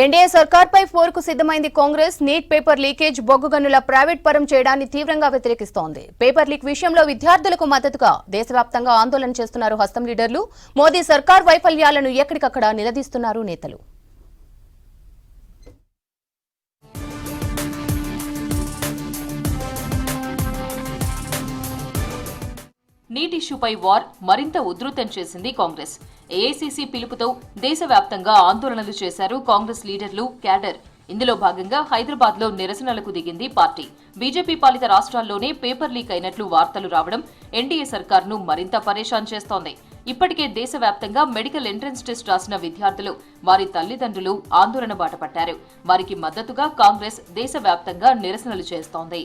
NDA సర్కార్పై ఫోర్కు సిద్ధమైంది Congress. NEET paper leakage బొగ్గు గనుల ప్రైవేట్ పరం చేయడాన్ని తీవ్రంగా వ్యతిరేకిస్తోంది. పేపర్ లీక్ విషయంలో విద్యార్థులకు మద్దతుగా దేశవ్యాప్తంగా ఆందోళన చేస్తున్నారు హస్తం లీడర్లు. మోదీ సర్కార్ వైఫల్యాలను ఎక్కడికక్కడ నిలదీస్తున్నారు నేతలు. నీట్ ఇష్యూపై వార్ మరింత ఉధృతం చేసింది కాంగ్రెస్. ఏఐసీసీ పిలుపుతో దేశవ్యాప్తంగా ఆందోళనలు చేశారు కాంగ్రెస్ లీడర్లు క్యాడర్. ఇందులో భాగంగా హైదరాబాద్లో నిరసనలకు దిగింది పార్టీ. బీజేపీ పాలిత రాష్ట్రాల్లోనే పేపర్ లీక్ అయినట్లు వార్తలు రావడం ఎన్డీఏ సర్కార్ను మరింత పరేషాన్ చేస్తోంది. ఇప్పటికే దేశవ్యాప్తంగా మెడికల్ ఎంట్రన్స్ టెస్ట్ రాసిన విద్యార్థులు వారి తల్లిదండ్రులు ఆందోళన బాటపట్టారు. వారికి మద్దతుగా కాంగ్రెస్ దేశవ్యాప్తంగా నిరసనలు చేస్తోంది.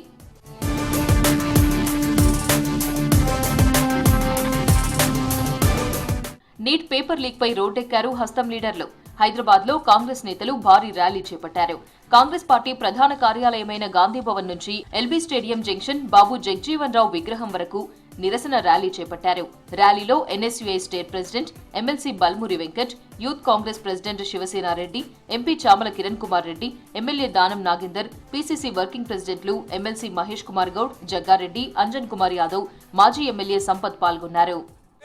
నీట్ పేపర్ లీక్ పై రోడ్డెక్కారు హస్తం లీడర్లు. హైదరాబాద్లో కాంగ్రెస్ నేతలు భారీ ర్యాలీ చేపట్టారు. కాంగ్రెస్ పార్టీ ప్రధాన కార్యాలయమైన గాంధీ భవన్ నుంచి LB stadium junction Babu Jagjivan Rao విగ్రహం వరకు నిరసన ర్యాలీ చేపట్టారు. ర్యాలీలో NSUI state president MLC Balmuri Venkat youth Congress president Shivasenareddy MP Chamala Kiran Kumar Reddy MLA Danam Nagender PCC working ప్రెసిడెంట్లు ఎమ్మెల్సీ మహేష్ కుమార్ గౌడ్ జగ్గారెడ్డి అంజన్ కుమార్ యాదవ్ మాజీ ఎమ్మెల్యే సంపత్ పాల్గొన్నారు.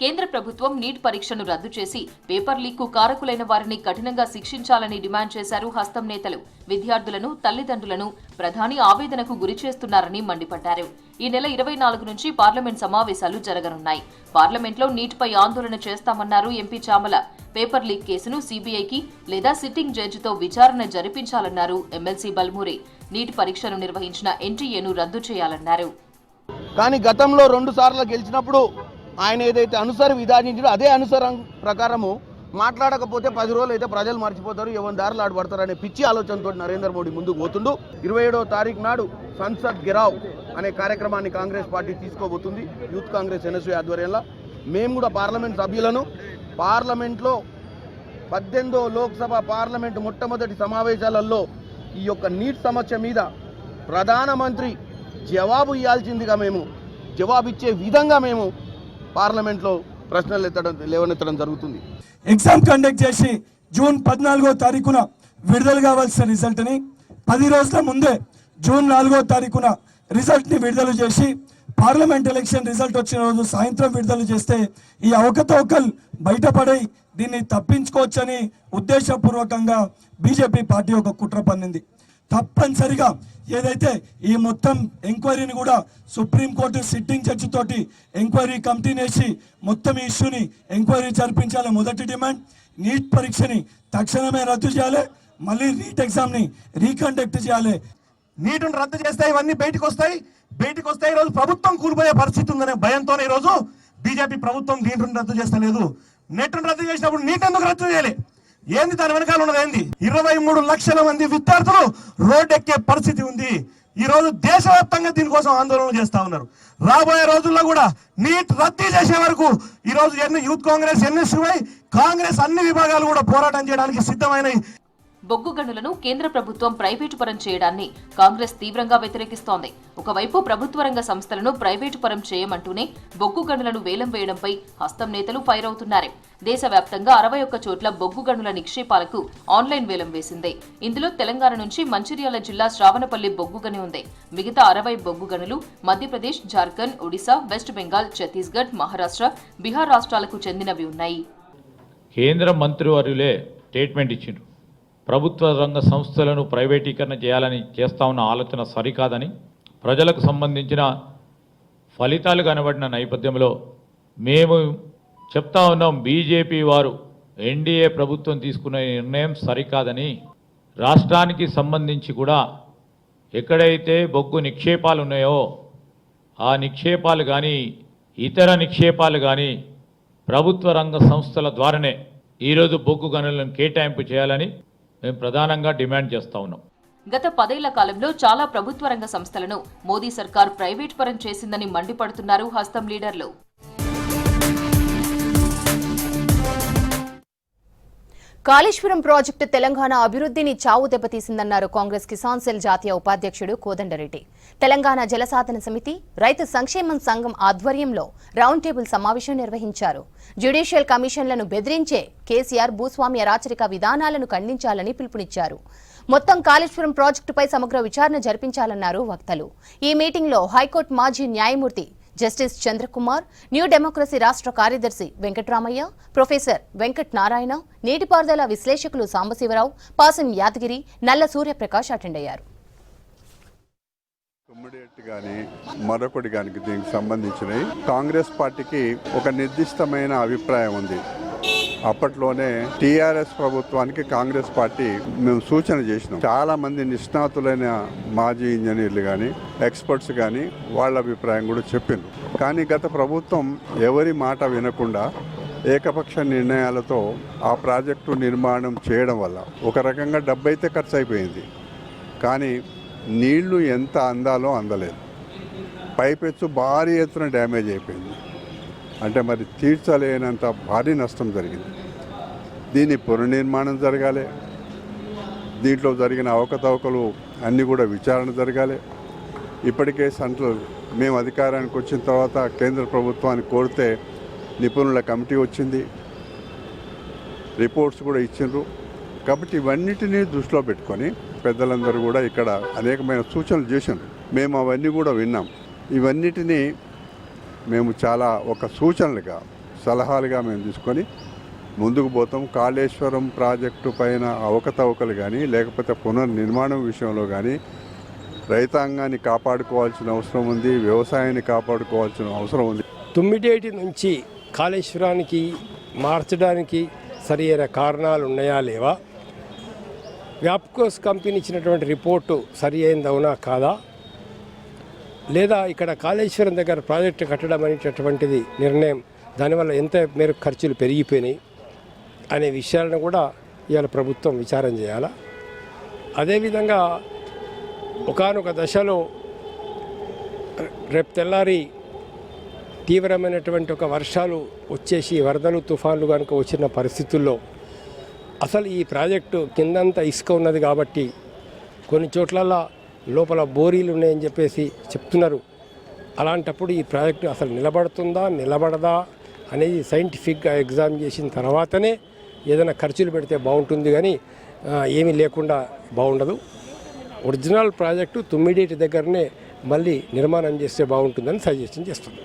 కేంద్ర ప్రభుత్వం నీట్ పరీక్షను రద్దు చేసి పేపర్ లీక్కు కారకులైన వారిని కఠినంగా శిక్షించాలని డిమాండ్ చేశారు హస్తం నేతలు. విద్యార్థులను తల్లిదండ్రులను ప్రధాని ఆవేదనకు గురి చేస్తున్నారని మండిపడ్డారు. ఈ నెల ఇరవై నాలుగు నుంచి పార్లమెంట్ సమావేశాలు జరగనున్నాయి. పార్లమెంట్లో నీటిపై ఆందోళన చేస్తామన్నారు ఎంపీ చామల. పేపర్ లీక్ కేసును సీబీఐకి లేదా సిట్టింగ్ జడ్జితో విచారణ జరిపించాలన్నారు ఎమ్మెల్సీ బల్మూరి. నీట్ పరీక్షను నిర్వహించిన ఎన్టీఏను రద్దు చేయాలన్నారు. కానీ గతంలో రెండు సార్లు గెలిచినప్పుడు ఆయన ఏదైతే అనుసరి విధానించాడో అదే అనుసరం ప్రకారము మాట్లాడకపోతే పది రోజులు అయితే ప్రజలు మర్చిపోతారు ఎవరి దారులు ఆడబడతారు అనే పిచ్చి ఆలోచనతో నరేంద్ర మోడీ ముందుకు పోతుండు. ఇరవై ఏడవ తారీఖు నాడు సంసద్ గిరావ్ అనే కార్యక్రమాన్ని కాంగ్రెస్ పార్టీ తీసుకోబోతుంది యూత్ కాంగ్రెస్ ఎన్ఎస్యూ ఆధ్వర్యంలో. మేము కూడా పార్లమెంట్ సభ్యులను పార్లమెంట్లో పద్దెనిమిదో లోక్సభ పార్లమెంట్ మొట్టమొదటి సమావేశాలలో ఈ యొక్క నీట్ సమస్య మీద ప్రధానమంత్రి జవాబు ఇవ్వాల్సిందిగా మేము జవాబిచ్చే విధంగా మేము పార్లమెంట్లో ప్రశ్నలు ఎత్తడం లేవనెత్తడం జరుగుతుంది. ఎగ్జామ్ కండక్ట్ చేసి జూన్ పద్నాలుగో తారీఖున విడుదల కావాల్సిన రిజల్ట్ని పది రోజుల ముందే జూన్ నాలుగో తారీఖున రిజల్ట్ని విడుదల చేసి పార్లమెంట్ ఎలక్షన్ రిజల్ట్ వచ్చిన రోజు సాయంత్రం విడుదల చేస్తే ఈ అవకతవకలు బయటపడి దీన్ని తప్పించుకోవచ్చని ఉద్దేశపూర్వకంగా బీజేపీ పార్టీ ఒక కుట్ర పన్నింది. తప్పనిసరిగా ఏదైతే ఈ మొత్తం ఎంక్వైరీని కూడా సుప్రీంకోర్టు సిట్టింగ్ జడ్జి తోటి ఎంక్వైరీ కమిటీని వేసి మొత్తం ఈ ఇష్యూని ఎంక్వైరీ జరిపించాలి. మొదటి డిమాండ్ నీట్ పరీక్షని తక్షణమే రద్దు చేయాలి. మళ్ళీ నీట్ ఎగ్జామ్ని రీకండక్ట్ చేయాలి. నీటిని రద్దు చేస్తే ఇవన్నీ బయటకు వస్తాయి. బయటకు వస్తే ఈరోజు ప్రభుత్వం కూలిపోయే పరిస్థితి ఉందనే భయంతోనే ఈరోజు బీజేపీ ప్రభుత్వం నీటిని రద్దు చేస్తలేదు. నెట్ను రద్దు చేసినప్పుడు నీటెందుకు రద్దు చేయాలి? ఏంది దాని వెనకాల ఉన్నది ఏంది? ఇరవై మూడు లక్షల మంది విద్యార్థులు రోడ్డు ఎక్కే పరిస్థితి ఉంది. ఈ రోజు దేశవ్యాప్తంగా దీనికోసం ఆందోళన చేస్తా ఉన్నారు. రాబోయే రోజుల్లో కూడా నీట్ రద్దీ చేసే వరకు ఈ రోజు ఎన్ని యూత్ కాంగ్రెస్ ఎన్ఎస్యుఐ కాంగ్రెస్ అన్ని విభాగాలు కూడా పోరాటం చేయడానికి సిద్ధమైనవి బొగ్గు గనులను కేంద్ర ప్రభుత్వం ప్రైవేటు పరం చేయడాన్ని కాంగ్రెస్ తీవ్రంగా వ్యతిరేకిస్తోంది. ఒకవైపు ప్రభుత్వ రంగ సంస్థలను ప్రైవేటు పరం చేయమంటూనే బొగ్గు గనులను వేలం వేయడంపై హస్తం నేతలు ఫైర్ అవుతున్నారు. దేశవ్యాప్తంగా అరవై ఒక్క చోట్ల బొగ్గు గనుల నిక్షేపాలకు ఆన్లైన్ వేలం వేసింది. ఇందులో తెలంగాణ నుంచి మంచిర్యాల జిల్లా శ్రావణపల్లి బొగ్గు గని ఉంది. మిగతా అరవై బొగ్గు గనులు మధ్యప్రదేశ్ జార్ఖండ్ ఒడిశా వెస్ట్ బెంగాల్ ఛత్తీస్గఢ్ మహారాష్ట్ర బీహార్ రాష్ట్రాలకు చెందినవి ఉన్నాయి. కేంద్ర మంత్రివర్యులే స్టేట్మెంట్ ఇచ్చిండ్రు. ప్రభుత్వ రంగ సంస్థలను ప్రైవేటీకరణ చేయాలని చేస్తా ఉన్న ఆలోచన సరికాదని ప్రజలకు సంబంధించిన ఫలితాలు కనబడిన నేపథ్యంలో మేము చెప్తా ఉన్నాం బీజేపీ వారు. ఎన్డీఏ ప్రభుత్వం తీసుకున్న నిర్ణయం సరికాదని రాష్ట్రానికి సంబంధించి కూడా ఎక్కడైతే బొగ్గు నిక్షేపాలు ఉన్నాయో ఆ నిక్షేపాలు కానీ ఇతర నిక్షేపాలు కానీ ప్రభుత్వ రంగ సంస్థల ద్వారానే ఈరోజు బొగ్గు గనులను కేటాయింపు చేయాలని మేము ప్రధానంగా డిమాండ్ చేస్తా ఉన్నాం. గత పదేళ్ళ కాలంలో చాలా ప్రభుత్వ రంగ సంస్థలను మోదీ సర్కార్ ప్రైవేట్ పరం చేసిందని మండిపడుతున్నారు హస్తం లీడర్లు. కాళేశ్వరం ప్రాజెక్టు తెలంగాణ అభివృద్ధిని చావు దెబ్బతీసిందన్నారు కాంగ్రెస్ కిసాన్ సెల్ జాతీయ ఉపాధ్యక్షుడు కోదండరెడ్డి. తెలంగాణ జలసాధన సమితి రైతు సంక్షేమం సంఘం ఆధ్వర్యంలో రౌండ్ టేబుల్ సమావేశం నిర్వహించారు. జ్యుడిషియల్ కమిషన్లను బెదిరించే కేసీఆర్ భూస్వామ్య రాచరిక విధానాలను ఖండించాలని పిలుపునిచ్చారు. మొత్తం కాళేశ్వరం ప్రాజెక్టుపై సమగ్ర విచారణ జరిపించాలన్నారు వక్తలు. ఈ మీటింగ్లో హైకోర్టు మాజీ న్యాయమూర్తి జస్టిస్ చంద్రకుమార్ న్యూ డెమోక్రసీ రాష్ట్ర కార్యదర్శి వెంకట్రామయ్య ప్రొఫెసర్ వెంకట్ నారాయణ నీటిపారుదల విశ్లేషకులు సాంబశివరావు పాసం యాదగిరి నల్ల సూర్యప్రకాష్ అటెండ్ అయ్యారు. కానీ మరొకటి కానీ దీనికి సంబంధించినవి. కాంగ్రెస్ పార్టీకి ఒక నిర్దిష్టమైన అభిప్రాయం ఉంది. అప్పట్లోనే టీఆర్ఎస్ ప్రభుత్వానికి కాంగ్రెస్ పార్టీ మేము సూచన చేసినాం. చాలా మంది నిష్ణాతులైన మాజీ ఇంజనీర్లు కానీ ఎక్స్పర్ట్స్ కానీ వాళ్ళ అభిప్రాయం కూడా చెప్పింది కానీ గత ప్రభుత్వం ఎవరి మాట వినకుండా ఏకపక్ష నిర్ణయాలతో ఆ ప్రాజెక్టు నిర్మాణం చేయడం వల్ల ఒక రకంగా డబ్బు అయితే ఖర్చు అయిపోయింది కానీ నీళ్ళు ఎంత అందాలో అందలేదు. పైపెచ్చు భారీ ఎత్తున డ్యామేజ్ అయిపోయింది. అంటే మరి తీర్చలేనంత భారీ నష్టం జరిగింది. దీని పునర్నిర్మాణం జరగాలి. దీంట్లో జరిగిన అవకతవకలు అన్నీ కూడా విచారణ జరగాలి. ఇప్పటికే సెంట్రల్ మేము అధికారానికి వచ్చిన తర్వాత కేంద్ర ప్రభుత్వాన్ని కోరితే నిపుణుల కమిటీ వచ్చింది. రిపోర్ట్స్ కూడా ఇచ్చిండ్రు. కాబట్టి ఇవన్నిటినీ దృష్టిలో పెట్టుకొని పెద్దలందరూ కూడా ఇక్కడ అనేకమైన సూచనలు చేసిండ్రు. మేము అవన్నీ కూడా విన్నాం. ఇవన్నిటినీ మేము చాలా ఒక సూచనలుగా సలహాలుగా మేము తీసుకొని ముందుకు పోతాం. కాళేశ్వరం ప్రాజెక్టు పైన అవకతవకలు కానీ లేకపోతే పునర్నిర్మాణం విషయంలో కానీ రైతాంగాన్ని కాపాడుకోవాల్సిన అవసరం ఉంది వ్యవసాయాన్ని కాపాడుకోవాల్సిన అవసరం ఉంది. తుమ్మిడేటి నుంచి కాళేశ్వరానికి మార్చడానికి సరి అయిన కారణాలు ఉన్నాయా లేవా? వ్యాప్కోస్ కంపెనీ ఇచ్చినటువంటి రిపోర్టు సరి అయిందవునా కాదా? లేదా ఇక్కడ కాళేశ్వరం దగ్గర ప్రాజెక్టు కట్టడం అనేటటువంటిది నిర్ణయం దానివల్ల ఎంత మేరకు ఖర్చులు పెరిగిపోయినాయి అనే విషయాలను కూడా ఇవాళ ప్రభుత్వం విచారం చేయాలా? అదేవిధంగా ఒకానొక దశలో రేపు తెల్లారి తీవ్రమైనటువంటి ఒక వర్షాలు వచ్చేసి వరదలు తుఫాన్లు కనుక వచ్చిన పరిస్థితుల్లో అసలు ఈ ప్రాజెక్టు కిందంతా ఇసుక ఉన్నది కాబట్టి కొన్ని చోట్లల్లో లోపల బోరీలు ఉన్నాయని చెప్పేసి చెప్తున్నారు. అలాంటప్పుడు ఈ ప్రాజెక్టు అసలు నిలబడుతుందా నిలబడదా అనేది సైంటిఫిక్గా ఎగ్జామ్ చేసిన తర్వాతనే ఏదైనా ఖర్చులు పెడితే బాగుంటుంది కానీ ఏమీ లేకుండా బాగుండదు. ఒరిజినల్ ప్రాజెక్టు తుమ్మిడేటి దగ్గరనే మళ్ళీ నిర్మాణం చేస్తే బాగుంటుందని సజెషన్ చేస్తుంది